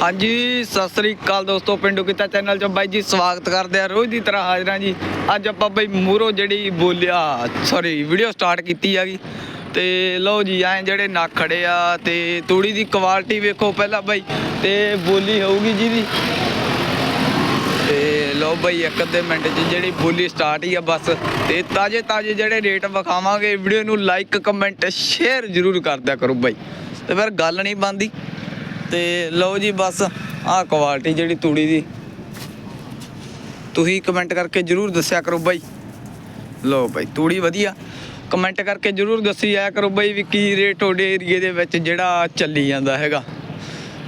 ਹਾਂਜੀ, ਸਤਿ ਸ੍ਰੀ ਅਕਾਲ ਦੋਸਤੋ, ਪਿੰਡੂ ਕਿਤਾ ਚੈਨਲ 'ਚ ਬਾਈ ਜੀ ਸਵਾਗਤ ਕਰਦੇ ਆ ਰੋਜ਼ ਦੀ ਤਰ੍ਹਾਂ ਹਾਜ਼ਰਾਂ ਜੀ। ਅੱਜ ਆਪਾਂ ਬਾਈ ਮੂਰੋ ਜਿਹੜੀ ਬੋਲਿਆ ਸੌਰੀ ਵੀਡੀਓ ਸਟਾਰਟ ਕੀਤੀ ਹੈਗੀ ਤੇ ਲਓ ਜੀ, ਐ ਜਿਹੜੇ ਨੱਕ ਖੜੇ ਆ ਤੇ ਤੂੜੀ ਦੀ ਕੁਆਲਿਟੀ ਵੇਖੋ ਪਹਿਲਾਂ ਬਾਈ, ਤੇ ਬੋਲੀ ਹੋਊਗੀ ਜੀ ਦੀ ਤੇ ਲਓ ਬਾਈ, ਇੱਕ ਅੱਧੇ ਮਿੰਟ 'ਚ ਜਿਹੜੀ ਬੋਲੀ ਸਟਾਰਟ ਹੀ ਆ ਬਸ। ਤੇ ਤਾਜੇ ਤਾਜੇ ਜਿਹੜੇ ਰੇਟ ਵਿਖਾਵਾਂਗੇ ਵੀਡੀਓ ਨੂੰ ਲਾਈਕ ਕਮੈਂਟ ਸ਼ੇਅਰ ਜ਼ਰੂਰ ਕਰਦਿਆ ਕਰੋ ਬਾਈ। ਤੇ ਫਿਰ ਗੱਲ ਨਹੀਂ ਬੰਦੀ ਤੇ ਲਓ ਜੀ ਬਸ ਆਹ ਕੁਆਲਿਟੀ ਜਿਹੜੀ ਤੂੜੀ ਦੀ। ਤੁਸੀਂ ਕਮੈਂਟ ਕਰਕੇ ਜਰੂਰ ਦੱਸਿਆ ਕਰੋ ਬਾਈ। ਲਓ ਬਾਈ, ਤੂੜੀ ਵਧੀਆ। ਕਮੈਂਟ ਕਰਕੇ ਜਰੂਰ ਦੱਸੀ ਆਇਆ ਕਰੋ ਬਾਈ ਵੀ ਕੀ ਰੇਟ ਤੁਹਾਡੇ ਏਰੀਏ ਦੇ ਵਿੱਚ ਜਿਹੜਾ ਚੱਲੀ ਜਾਂਦਾ ਹੈਗਾ।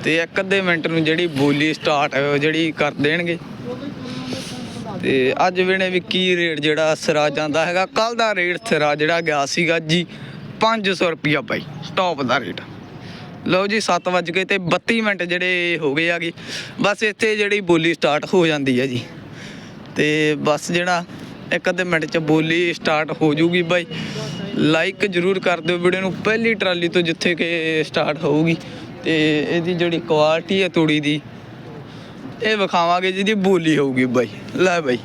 ਤੇ ਇੱਕ ਅੱਧੇ ਮਿੰਟ ਨੂੰ ਜਿਹੜੀ ਬੋਲੀ ਸਟਾਰਟ ਜਿਹੜੀ ਕਰ ਦੇਣਗੇ। ਤੇ ਅੱਜ ਵੇਲੇ ਵੀ ਕੀ ਰੇਟ ਜਿਹੜਾ ਸਿਰਾ ਜਾਂਦਾ ਹੈਗਾ। ਕੱਲ ਦਾ ਰੇਟ ਸਿਰਾ ਜਿਹੜਾ ਗਿਆ ਸੀਗਾ ਜੀ 500 ਰੁਪਿਆ ਬਾਈ ਸਟਾਪ ਦਾ ਰੇਟ ਲਓ ਜੀ 7 ਵਜ ਕੇ ਤੇ 32 ਮਿੰਟ ਜਿਹੜੇ ਹੋ ਗਏ ਆਗੇ। ਬਸ ਇੱਥੇ ਜਿਹੜੀ ਬੋਲੀ ਸਟਾਰਟ ਹੋ ਜਾਂਦੀ ਹੈ ਜੀ। ਤੇ ਬਸ ਜਿਹੜਾ ਇੱਕ ਅੱਧੇ ਮਿੰਟ ਚ ਬੋਲੀ ਸਟਾਰਟ ਹੋ ਜੂਗੀ ਬਾਈ। ਲਾਈਕ ਜਰੂਰ ਕਰ ਦਿਓ ਵੀਡੀਓ ਨੂੰ, ਪਹਿਲੀ ਟਰਾਲੀ ਤੋਂ ਜਿੱਥੇ ਕਿ ਸਟਾਰਟ ਹੋਊਗੀ। ਤੇ ਇਹਦੀ ਜਿਹੜੀ ਕੁਆਲਿਟੀ ਹੈ ਤੂੜੀ ਦੀ, ਇਹ ਵਿਖਾਵਾਂਗੇ ਜਿਹਦੀ ਬੋਲੀ ਹੋਊਗੀ ਬਾਈ। ਲੈ ਬਾਈ।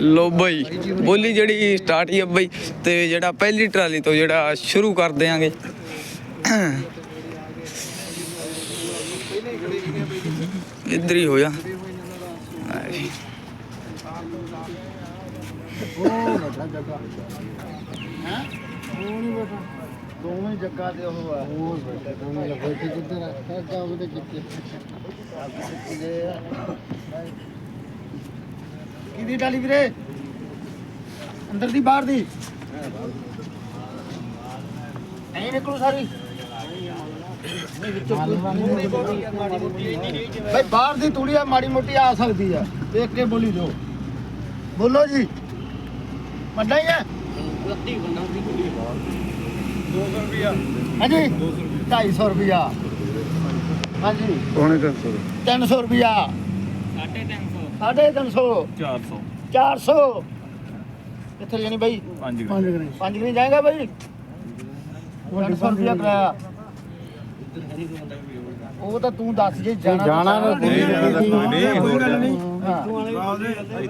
ਲੋ ਬਾਈ, ਬੋਲੀ ਜਿਹੜੀ ਸਟਾਰਟ ਹੀ ਆ ਬਾਈ, ਤੇ ਜਿਹੜਾ ਪਹਿਲੀ ਟਰਾਲੀ ਤੋਂ ਜਿਹੜਾ ਸ਼ੁਰੂ ਕਰ ਦਿਆਂਗੇ। ਇੱਧਰ ਹੀ ਹੋਇਆ ਦੋਵੇਂ ਜੱਗਾ ਤੇ ਉਹ ਆ ਹੋਰ ਬੈਠੇ ਦੋਵੇਂ ਬੈਠੇ ਕਿੱਧਰ ਆ ਕਾਕਾ ਉਹਦੇ ਕਿੱਥੇ ਕਿਹਦੀ ਡਾਲੀ ਵੀਰੇ? ਅੰਦਰ ਦੀ ਬਾਹਰ ਦੀ? ਐਂ ਨਿਕਲੂ ਸਾਰੀ। ਬਈ ਬਾਹਰ ਦੀ ਤੂੜੀ ਆ ਮਾੜੀ ਮੋਟੀ ਆ ਸਕਦੀ ਆ। ਦੇਖ ਕੇ ਬੋਲੀ ਦਿਓ। ਬੋਲੋ ਜੀ। ਵੱਡਾ ਹੀ ਹੈ ਹਾਂਜੀ। 250 ਰੁਪਿਆ ਹਾਂਜੀ। ਪੌਣੇ 300 300 ਰੁਪਿਆ 350 350 400 400 ਕਿੱਥੇ ਜਾਣੀ ਬਾਈ? 5 ਪੰਜ ਗਣੀ ਜਾਏਗਾ ਬਾਈ? 300 ਰੁਪਿਆ ਕਰਾਇਆ। ਉਹ ਤਾਂ ਤੂੰ ਦੱਸ ਜੇ ਜਾਣਾ ਜਾਣਾ ਤਾਂ ਨਹੀਂ, ਨਹੀਂ, ਹੋਰ ਗੱਲ ਨਹੀਂ। ਹਾਂ।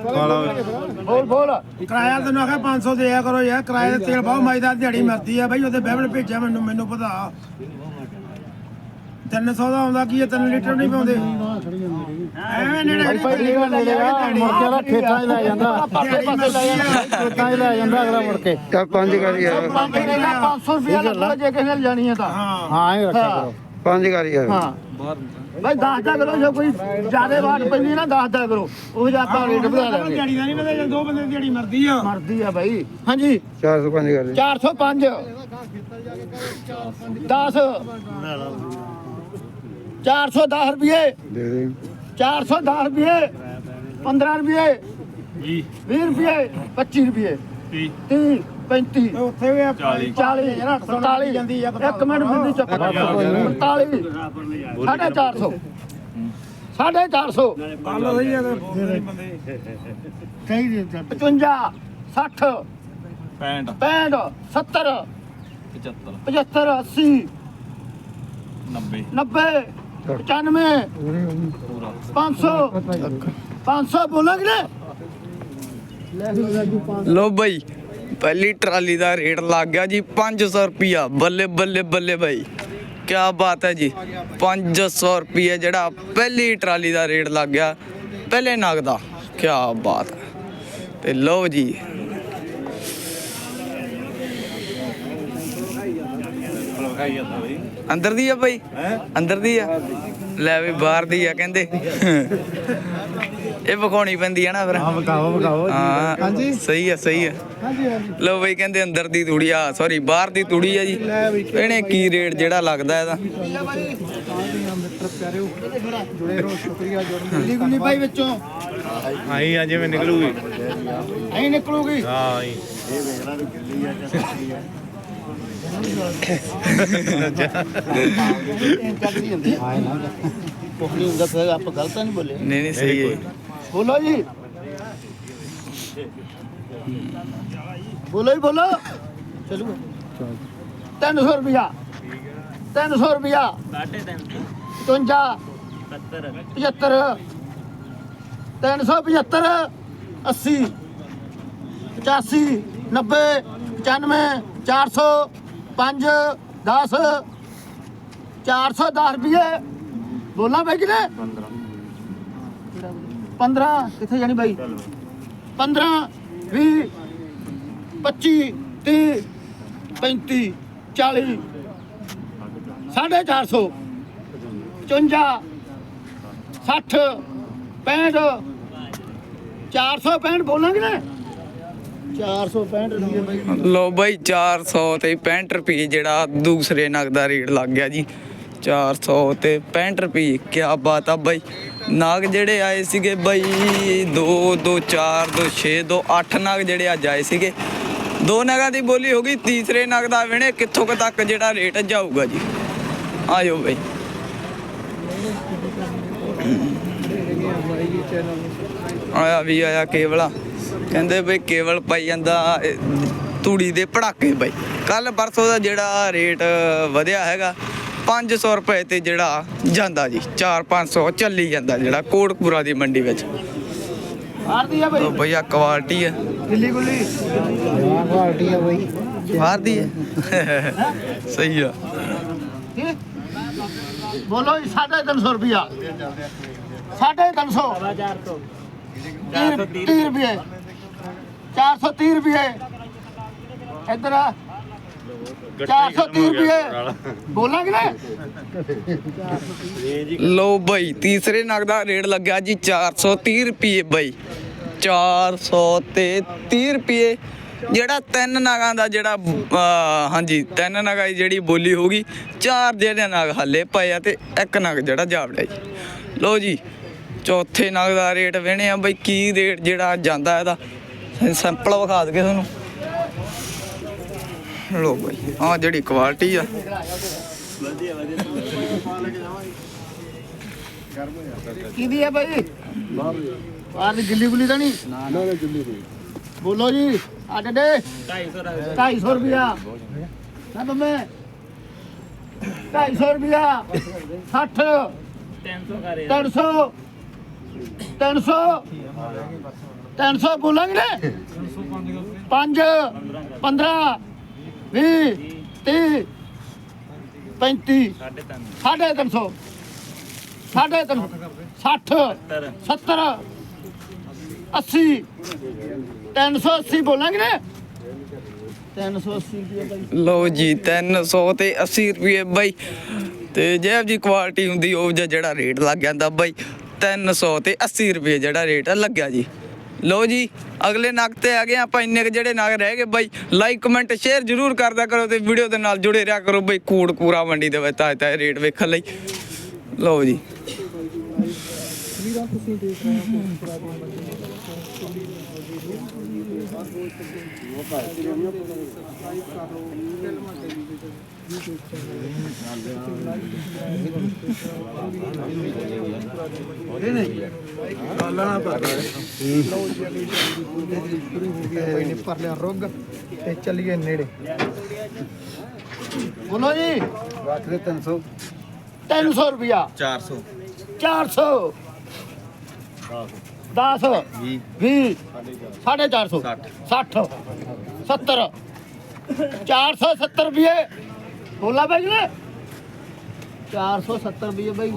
ਕਾਲਾ ਬੋਲ ਬੋਲ। ਕਿਰਾਇਆ ਤੈਨੂੰ ਆਖਿਆ 500 ਦਿਆ ਕਰੋ ਯਾਰ। ਕਿਰਾਏ ਦਾ ਤੇਲ ਬਹੁਤ ਮਜਦਾ ਦਿਹਾੜੀ ਮਰਦੀ ਆ ਬਈ। ਉਹਦੇ ਬਹਿਬਲ ਭੇਜਿਆ ਮੈਨੂੰ ਮੈਨੂੰ ਪਤਾ। 300 ਦਾ ਆਉਂਦਾ ਕੀ ਹੈ 3 ਲੀਟਰ ਨਹੀਂ ਪਾਉਂਦੇ। ਐਵੇਂ ਨੇੜੇ ਭਾਈ ਭਾਈ ਨੇੜੇ ਨੇੜੇ ਆ, ਮੁੜ ਕੇ ਨਾ ਖੇਤਾਂ 'ਚ ਲੈ ਜਾਂਦਾ। ਪਾਸੇ ਪਾਸੇ ਲੈ ਜਾਂਦਾ ਖੇਤਾਂ 'ਚ ਲੈ ਜਾਂਦਾ ਅਗਲਾ ਮੁੜ ਕੇ। ਤਾਂ ਪੰਜ ਕਰੀ ਯਾਰ ਪੰਜ ਗਣੀ ਦਾ 500 ਰੁਪਿਆ ਲੱਗਦਾ ਜੇ ਕਿਸੇ ਨੇ ਜਾਣੀ ਹੈ ਤਾਂ। ਹਾਂ। ਇਹ ਰੱਖਿਆ ਹਾਂ। ਕਰੋ। ਪੰਜ ਕਰੀ ਯਾਰ ਹਾਂ। ਭਾਈ ਦੱਸਦਾ ਕਰੋ ਜੇ ਕੋਈ ਜ਼ਿਆਦਾ ਵਾਟ ਪੈਂਦੀ ਹੈ ਨਾ ਦੱਸਦਾ ਕਰੋ। ਉਹ ਜਿਹਾ ਆਪਾਂ ਰੇਟ ਵਧਾ ਲਾਂਗੇ ਦਿਹਾੜੀ ਦਾ ਨਹੀਂ ਪਤਾ ਜੇ ਦੋ ਬੰਦੇ ਦੀ ਦਿਹਾੜੀ ਮਰਦੀ ਆ। ਮਰਦੀ ਆ ਭਾਈ। ਹਾਂਜੀ। 405 ਕਰੀ 405 10 410 ਰੁਪਏ। ਦੇ ਦੇ। 410 ਰੁਪਏ 15 ਰੁਪਏ 20 ਰੁਪਏ 25 ਰੁਪਏ 30 35 ਉੱਥੇ ਵੀ 40 40 47 ਜਾਂਦੀ ਆ ਇੱਕ ਮਿੰਟ ਬਿੰਦੀ ਚੁੱਪ 45 ਸਾਢੇ 400 ਸਾਢੇ 400 ਗੱਲ ਸਹੀ ਆ ਤੇ ਬਹੁਤ ਬੰਦੇ ਕਈ ਦੇ 55 60 65 65 70 75 75 80 90 90 95 ਪੂਰਾ 500 500 ਬੋਲਾਂਗੇ ਲੋ ਬਾਈ, ਪਹਿਲੀ ਟਰਾਲੀ ਦਾ ਰੇਟ ਲੱਗ ਗਿਆ ਜੀ 500 ਰੁਪਿਆ ਬੱਲੇ ਬੱਲੇ ਬੱਲੇ ਬਾਈ। ਕੀ ਬਾਤ ਹੈ ਜੀ। 500 ਰੁਪਏ ਜਿਹੜਾ ਪਹਿਲੀ ਟਰਾਲੀ ਦਾ ਰੇਟ ਲੱਗ ਗਿਆ, ਪਹਿਲੇ ਨਗ ਦਾ। ਕੀ ਬਾਤ ਹੈ। ਤੇ ਲਓ ਜੀ ਅੰਦਰ ਦੀ ਆ ਬਾਈ? ਅੰਦਰ ਦੀ ਆ? ਲੈ ਵੀ ਬਾਹਰ ਦੀ ਆ ਕਹਿੰਦੇ। ਇਹ ਵਿਖਾਉਣੀ ਪੈਂਦੀ ਆ ਨਾ ਫਿਰ। ਹਾਂ ਬਕਾਓ ਹਾਂ। ਹਾਂਜੀ। ਸਹੀ ਹੈ ਸਹੀ ਹੈ ਲੋ ਬਈ ਕਹਿੰਦੇ ਅੰਦਰ ਦੀ ਤੂੜੀ ਆ ਸੌਰੀ ਬਾਹਰ ਦੀ ਤੂੜੀ ਆ ਜੀ। ਇਹਨੇ ਕੀ ਰੇਟ ਜਿਹੜਾ ਲੱਗਦਾ ਇਹਦਾ? ਗੁੱਲੀ ਗੁੱਲੀ ਭਾਈ ਵਿੱਚੋਂ। ਆਈ ਆ ਜਿਵੇਂ ਨਿਕਲੂਗੀ। ਐਂ ਨਿਕਲੂਗੀ। ਹਾਂ ਆਈ। ਚੱਕਦੀ ਹੁੰਦੀ ਕੁਝ ਨਹੀਂ ਹੁੰਦਾ ਫਿਰ ਆਪਾਂ ਗਲਤ ਨਹੀਂ ਬੋਲੇ ਨਹੀਂ ਨਹੀਂ ਸਹੀ ਹੈ। ਜੀ। ਬੋਲੋ ਜੀ, ਬੋਲੋ। ਹੀ ਬੋਲੋ ਚਲੋ 300 ਰੁਪਿਆ 300 ਰੁਪਿਆ 55 75 375 80 85 90 95 400 5 10 410 ਰੁਪਏ ਬੋਲਾਂ ਬਾਈ ਕਿਨੇ 15 ਕਿੱਥੇ ਜਾਣੀ ਬਾਈ? 15 20 25 30 35 40 ਸਾਢੇ 400 55 60 65 465 ਬੋਲਾਂਗੇ ਨਾ 465 ਰੁਪਏ ਬਾਈ ਲੋ ਬਾਈ 400 ਤੇ 65 ਰੁਪਏ ਜਿਹੜਾ ਦੂਸਰੇ ਨਗ ਦਾ ਰੇਟ ਲੱਗ ਗਿਆ ਜੀ 400 ਤੇ 65 ਰੁਪਏ ਕੀ ਬਾਤ ਆ ਬਾਈ ਨਾਗ ਜਿਹੜੇ ਆਏ ਸੀਗੇ ਬਾਈ 2 2 4 2 6 2 8 ਨਗ ਜਿਹੜੇ ਅੱਜ ਆਏ ਸੀਗੇ ਦੋ ਨਗਾਂ ਦੀ ਬੋਲੀ ਹੋ ਗਈ ਤੀਸਰੇ ਨਗ ਦਾ ਵਿਣੇ ਕਿੱਥੋਂ ਕੁ ਤੱਕ ਜਿਹੜਾ ਰੇਟ ਜਾਊਗਾ ਜੀ ਆਜੋ ਬਾਈ ਆਇਆ ਵੀ ਆਇਆ ਕੇਵਲਾ ਕਹਿੰਦੇ ਬਈ ਕੇਵਲ ਪਾਈ ਜਾਂਦਾ ਤੂੜੀ ਦੇ ਪੜਾਕੇ ਬਈ। ਕੱਲ ਪਰਸੋਂ ਦਾ ਜਿਹੜਾ ਰੇਟ ਵਧਿਆ ਹੈਗਾ 500 ਰੁਪਏ ਤੇ ਜਿਹੜਾ ਜਾਂਦਾ ਜੀ 4-500 ਚੱਲੀ ਜਾਂਦਾ ਜਿਹੜਾ ਕੋਟਪੂਰਾ ਦੀ ਮੰਡੀ ਵਿੱਚ। ਆਰਦੀ ਆ ਬਾਈ। ਭਈਆ ਕੁਆਲਿਟੀ ਹੈ ਗਿੱਲੀ ਗੁੱਲੀ। ਕੁਆਲਿਟੀ ਆ ਬਾਈ। ਬਾਹਰ ਦੀ ਹੈ ਸਹੀ ਆ? ਬੋਲੋ ਜੀ 350 ਰੁਪਿਆ 350 30 ਰੁਪਏ। 430 ਰੁਪਏ। ਇੱਧਰ ਆ। 430 ਰੁਪਏ। ਬੋਲਾਂਗੇ ਨਾ? ਲੋ ਬਈ ਤੀਸਰੇ ਨਗ ਦਾ ਰੇਟ ਲੱਗਿਆ ਜੀ 430 ਰੁਪਏ ਬਈ। 400 ਤੇ 30 ਰੁਪਏ। ਜਿਹੜਾ ਤਿੰਨ ਨਗਾਂ ਦਾ ਜਿਹੜਾ ਹਾਂਜੀ ਤਿੰਨ ਨਗਾਂ ਦੀ ਜਿਹੜੀ ਬੋਲੀ ਹੋਗੀ ਚਾਰ ਜਿਹੜੇ ਨਗ ਹੱਲੇ ਪਏ ਆ ਤੇ ਇੱਕ ਨਗ ਜਿਹੜਾ ਜਾਵੜਿਆ ਜੀ। ਲੋ ਜੀ ਚੌਥੇ ਨਗ ਦਾ ਰੇਟ ਵੇਣੇ ਆ ਬਈ ਕੀ ਰੇਟ ਜਿਹੜਾ ਜਾਂਦਾ ਇਹਦਾ। ਸਿੰਪਲ ਵਿਖਾ ਦਗੇ ਤੁਹਾਨੂੰ। ਲੋ ਬਈ ਆ ਜਿਹੜੀ ਕੁਆਲਿਟੀ ਆ। ਕਿਹਦੀ ਹੈ ਬਾਈ? ਬਾਹਰ ਦੀ ਗਿੱਲੀ ਗੁੱਲੀ ਤਾਂ ਨਹੀਂ? ਨਾ ਨਾ ਗਿੱਲੀ ਬੋਲੋ ਜੀ, ਆ ਡੱਡੇ। 250 250 ਰੁਪਿਆ ਨਾ ਬੰਮੇ 250 ਰੁਪਿਆ 60 300 300 300 ਬੋਲਾਂਗੇ ਨੇ? 5 15 20 30 35 ਸਾਢੇ 300 ਸਾਢੇ 300 60 70 80 380 ਬੋਲਾਂਗੇ ਨੇ? 380 ਰੁਪਏ ਬਾਈ। ਲੋ ਜੀ 300 ਤੇ 80 ਰੁਪਏ ਬਾਈ। ਤੇ ਜਿਹੋ ਜੀ ਕੁਆਲਿਟੀ ਹੁੰਦੀ, ਉਹ ਜਿਹਾ ਜਿਹੜਾ ਰੇਟ ਲੱਗ ਜਾਂਦਾ ਬਾਈ। 300 ਤੇ 80 ਰੁਪਏ ਜਿਹੜਾ ਰੇਟ ਲੱਗਿਆ ਜੀ। ਲੋ ਜੀ, ਅਗਲੇ ਨਗ ਤੇ ਆ ਗਏ ਆਪਾਂ, ਇੰਨੇ ਕੁ ਜਿਹੜੇ ਨਗ ਰਹਿ ਗਏ ਬਾਈ। ਲਾਈਕ ਕਮੈਂਟ ਸ਼ੇਅਰ ਜਰੂਰ ਕਰਦਾ ਕਰੋ ਤੇ ਵੀਡੀਓ ਦੇ ਨਾਲ ਜੁੜੇ ਰਿਹਾ ਕਰੋ ਬਾਈ ਕੂੜ ਕੂਰਾ ਮੰਡੀ ਦੇ ਵਿੱਚ, ਤਾਂ ਤਾਂ ਰੇਟ ਵੇਖਣ ਲਈ। ਲੋ ਜੀ। ਪਰ ਲਿਆ ਰੁੱਗ ਤੇ ਚੱਲੀਏ ਨੇੜੇ ਬੋਲੋ ਜੀ ਦੇ 300 300 ਰੁਪਿਆ 400 400 10 20 450 60 70 470 ਰੁਪਏ। ਬੋਲਾ ਬਾਈ ਨੇ 470 ਰੁਪਏ ਬਾਈ।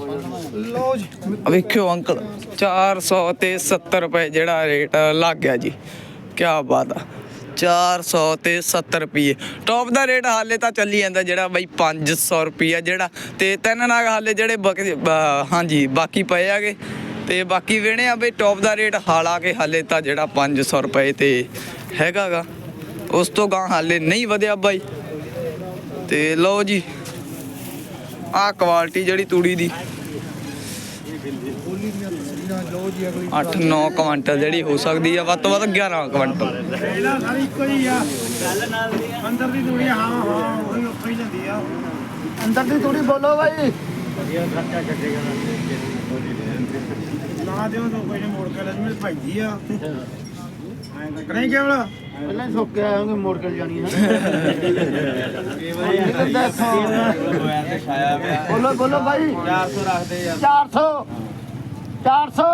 ਲੋ ਜੀ। ਵੇਖਿਓ ਅੰਕਲ 400 ਤੇ 70 ਰੁਪਏ ਜਿਹੜਾ ਰੇਟ ਲੱਗ ਗਿਆ ਜੀ। ਕੀ ਬਾਤ ਆ। 400 ਤੇ 70 ਰੁਪਏ ਟੌਪ ਦਾ ਰੇਟ ਹਾਲੇ ਤਾਂ ਚੱਲੀ ਜਾਂਦਾ ਜਿਹੜਾ ਬਾਈ 500 ਰੁਪਏ ਜਿਹੜਾ। ਤੇ ਤਿੰਨ ਨਾਗ ਹਾਲੇ ਜਿਹੜੇ ਹਾਂਜੀ ਬਾਕੀ ਪਏ ਆਗੇ। ਤੇ ਬਾਕੀ ਵੇਣੇ ਆ ਬਈ ਟੌਪ ਦਾ ਰੇਟ ਹਾਲਾ ਕੇ ਹਾਲੇ ਤਾਂ ਜਿਹੜਾ 500 ਰੁਪਏ ਤੇ ਹੈਗਾਗਾ। ਉਸ ਤੋਂ ਗਾਂ ਹਾਲੇ ਨਹੀਂ ਵਧਿਆ ਬਾਈ। ਤੇ ਲਓ ਜੀ ਆਹ ਕੁਆਲਿਟੀ ਜਿਹੜੀ ਤੂੜੀ ਦੀ। 8-9 ਕੁਇੰਟਲ ਜਿਹੜੀ ਹੋ ਸਕਦੀ ਆ ਵੱਧ ਤੋਂ ਵੱਧ 11 ਕੁਇੰਟਲ। ਇਹਦਾ ਸਾਰੀ ਇੱਕੋ ਹੀ ਆ ਅੰਦਰ ਦੀ ਦੁਨੀਆ ਹਾਂ ਹਾਂ ਉਹੀ ਉੱਥੇ ਹੀ ਜਾਂਦੀ ਆ ਅੰਦਰ ਦੀ ਥੋੜੀ ਬੋਲੋ ਬਾਈ ਨਾ ਦਿਓ ਤਾਂ ਕੋਈ ਨੇ ਮੋੜ ਕੇ ਲੈ ਜਿਵੇਂ ਭਾਈਦੀ ਆ। ਨਹੀਂ ਕੇਵਲ। ਪਹਿਲਾਂ ਹੀ ਸੁੱਕ ਕੇ ਆਉਂਗੇ ਮੋੜ ਕੇ ਜਾਣੀ ਹੈ ਬੋਲੋ ਬੋਲੋ ਭਾਈ 400 ਰੱਖਦੇ ਯਾਰ 400 400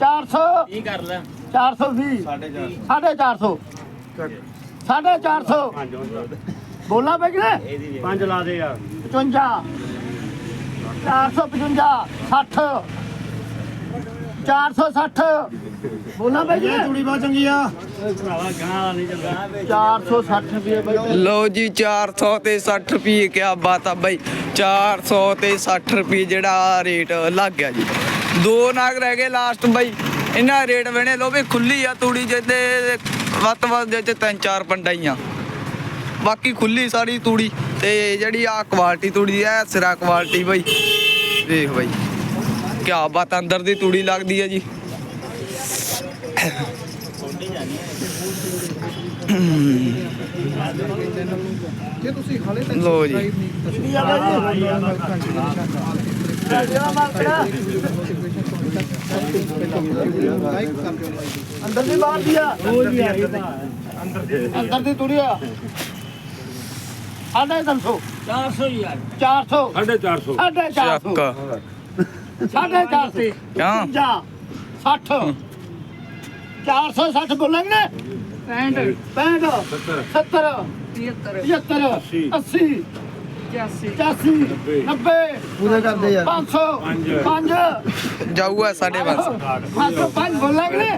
400 ਕੀ ਕਰ ਲੈ? 420 450 450 ਬੋਲਣਾ ਪੈ ਗਿਆ ਪੰਜ ਲਾ ਦੇ ਯਾਰ। 55 455 60 460 ਇਹ ਗਿਆ ਤੂੜੀ ਬਹੁਤ ਚੰਗੀ ਆ ਭਰਾਵਾ ਗਾਂ ਨਹੀਂ ਚੱਲਦਾ 460 ਰੁਪਏ ਬਾਈ। ਲਓ ਜੀ 400 ਤੇ 60 ਰੁਪਏ ਕਿਆ ਬਾਤ ਆ ਬਾਈ। 400 ਤੇ 60 ਰੁਪਏ ਜਿਹੜਾ ਰੇਟ ਲੱਗ ਗਿਆ ਜੀ। ਦੋ ਨਾਗ ਰਹਿ ਗਏ ਲਾਸਟ ਬਾਈ। ਇਹਨਾਂ ਰੇਟ ਵੇਣੇ ਲੋ ਵੀ ਖੁੱਲੀ ਆ ਤੂੜੀ ਜਿੱਦੇ ਵੱਤ ਵੱਤ ਦੇ ਚ ਤਿੰਨ ਚਾਰ ਪੰਡਾਈਆਂ ਬਾਕੀ ਖੁੱਲੀ ਸਾਰੀ ਤੂੜੀ ਤੇ ਜਿਹੜੀ ਆ ਕੁਆਲਿਟੀ ਤੂੜੀ ਐ ਸਿਰਾ ਕੁਆਲਿਟੀ ਬਾਈ। ਦੇਖ ਬਾਈ ਕਿਆ ਬਾਤ ਅੰਦਰ ਦੀ ਤੂੜੀ ਲੱਗਦੀ ਹੈ ਜੀ। ਜੇ ਤੁਸੀਂ ਹਾਲੇ ਤੱਕ ਲਓ ਜੀ। ਕਿੰਨੀ ਆ ਬਾਈ ਜਿਹੜਾ ਮਾਲ ਖੜਾ ਲਾਈਕ ਕਰ ਦਿਓ ਅੰਦਰ ਦੀ ਬਾਹਰ ਦੀ ਆ ਅੰਦਰ ਦੀ ਤੁਰੀ ਆ ਸਾਢੇ ਤਿੰਨ ਸੌ। 400 ਯਾਰ 400 450 ਸਾਢੇ ਚਾਰ ਸੌ। ਚੱਕ ਸਾਢੇ ਚਾਰ ਸੌ ਕਿਉਂ 60 460 ਬੋਲਾਂਗੇ ਨਾ 65 65 70 75 80 85 90 ਪੂਰੇ ਕਰਦੇ ਯਾਰ। 500 5 ਜਾਊਗਾ ਸਾਡੇ ਬਸ 505 ਬੋਲਾਂਗੇ ਨਾ।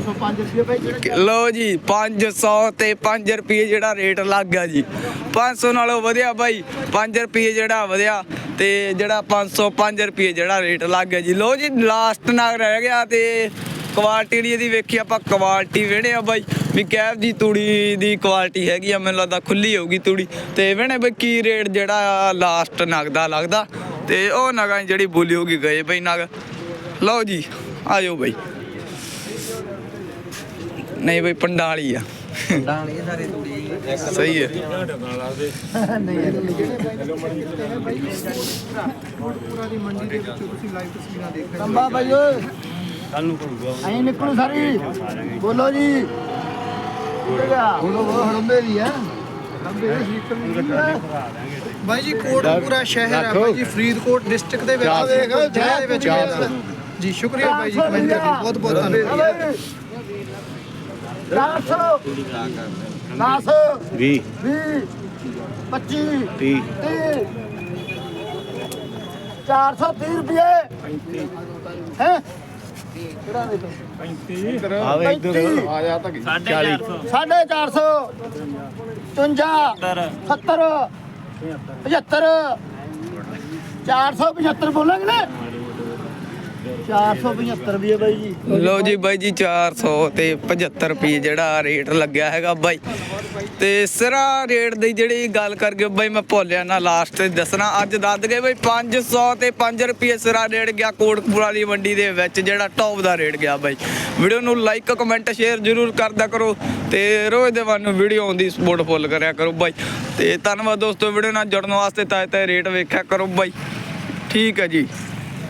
505 ਰੁਪਏ ਭਾਈ ਜਿਹੜਾ ਲੋ ਜੀ 500 ਤੇ 5 ਰੁਪਏ ਜਿਹੜਾ ਰੇਟ ਲੱਗ ਗਿਆ ਜੀ। 500 ਨਾਲੋਂ ਵਧਿਆ ਬਾਈ 5 ਰੁਪਏ ਜਿਹੜਾ ਵਧਿਆ ਤੇ ਜਿਹੜਾ 505 ਰੁਪਏ ਜਿਹੜਾ ਰੇਟ ਲੱਗ ਗਿਆ ਜੀ। ਲਓ ਜੀ ਲਾਸਟ ਨਾਗ ਰਹਿ ਗਿਆ ਤੇ ਕੁਆਲਿਟੀ ਦੀ ਇਹਦੀ ਵੇਖੀ ਆਪਾਂ ਕੁਆਲਿਟੀ ਵੇਣੇ ਆ ਬਾਈ। ਵੀ ਕੈਬ ਦੀ ਤੂੜੀ ਦੀ ਕੁਆਲਿਟੀ ਹੈਗੀ ਆ, ਮੈਨੂੰ ਲੱਗਦਾ ਖੁੱਲੀ ਹੋਊਗੀ ਤੂੜੀ। ਤੇ ਵੇਣੇ ਬਈ, ਕੀ ਰੇਟ ਜਿਹੜਾ ਲਾਸਟ ਨਗਦਾ ਲੱਗਦਾ। ਤੇ ਉਹ ਨਗਾਂ ਜਿਹੜੀ ਬੋਲੀ ਹੋਗੀ ਗਏ ਬਈ ਨਗ। ਲਓ ਜੀ ਆਜੋ ਬਈ। ਨਹੀਂ ਬਈ ਪੰਡਾਲੀ ਆ। ਪੰਡਾਲੀ ਸਾਰੇ ਤੂੜੀ ਸਹੀ ਹੈ। ਕੋਟਪੂਰਾ ਦੀ ਮੰਡੀ ਦੇ ਵਿੱਚੋਂ ਤੁਸੀਂ ਲਾਈਵ ਤਸਵੀਰਾਂ ਦੇਖ ਰਹੇ ਹੋ ਲੰਬਾ ਭਾਈ ਓਏ ਕੱਲ ਨੂੰ ਕਰੂਗਾ ਐਂ ਨਿਕਲੂ ਸਾਰੀ ਬੋਲੋ ਜੀ ਹੁਣ ਉਹ ਹੜੰਬੇ ਦੀ ਹੈ। ਬਾਈ ਜੀ ਕੋਟਪੂਰਾ ਸ਼ਹਿਰ ਹੈ ਬਾਈ ਜੀ ਫਰੀਦਕੋਟ ਡਿਸਟ੍ਰਿਕਟ ਦੇ ਵਿੱਚ ਜ਼ਿਲ੍ਹੇ ਦੇ ਵਿੱਚ। ਜੀ ਸ਼ੁਕਰੀਆ ਬਾਈ ਜੀ ਕਮੈਂਟ ਕਰਨ। ਬਹੁਤ ਬਹੁਤ ਧੰਨਵਾਦ। 400 10 20 20 25 30 30 430 ਰੁਪਏ। ਹੈ? ਕਿਹੜਾ ਦੇ ਤੂੰ ਆਵੇ ਇੱਧਰ। ਆ ਜਾ ਤਾਂ 450 ਸਾਢੇ 400 55 70 75 475 ਬੋਲਾਂਗੇ ਨਾ। 475 ਵੀ ਬਾਈ ਜੀ। ਲੋ ਜੀ ਬਾਈ ਜੀ 400 ਤੇ 75 ਰੁਪਏ ਜਿਹੜਾ ਰੇਟ ਲੱਗਿਆ ਹੈਗਾ ਬਾਈ। ਤੇ ਸਿਰਾ ਰੇਟ ਦੀ ਜਿਹੜੀ ਗੱਲ ਕਰਕੇ ਬਾਈ ਮੈਂ ਭੁੱਲਿਆ ਨਾ ਲਾਸਟ ਤੇ ਦੱਸਣਾ। ਅੱਜ ਦੱਸ ਗਏ ਬਾਈ 500 ਤੇ 5 ਰੁਪਏ ਸਿਰਾ ਰੇਟ ਗਿਆ ਕੋਟਕਪੂਰਾ ਦੀ ਮੰਡੀ ਦੇ ਵਿੱਚ, ਜਿਹੜਾ ਟੌਪ ਦਾ ਰੇਟ ਗਿਆ ਬਾਈ। ਵੀਡੀਓ ਨੂੰ ਲਾਈਕ ਕਮੈਂਟ ਸ਼ੇਅਰ ਜ਼ਰੂਰ ਕਰਦਾ ਕਰੋ ਤੇ ਰੋਜ਼ ਦੇ ਵਾਰ ਵੀਡੀਓ ਆਉਂਦੀ ਸਪੋਰਟ ਫੁੱਲ ਕਰਿਆ ਕਰੋ ਬਾਈ। ਤੇ ਧੰਨਵਾਦ ਦੋਸਤੋ, ਵੀਡੀਓ ਨਾਲ ਜੁੜਨ ਵਾਸਤੇ ਤਾਂ ਤਾਂ ਰੇਟ ਵੇਖਿਆ ਕਰੋ ਬਾਈ। ਠੀਕ ਹੈ ਜੀ।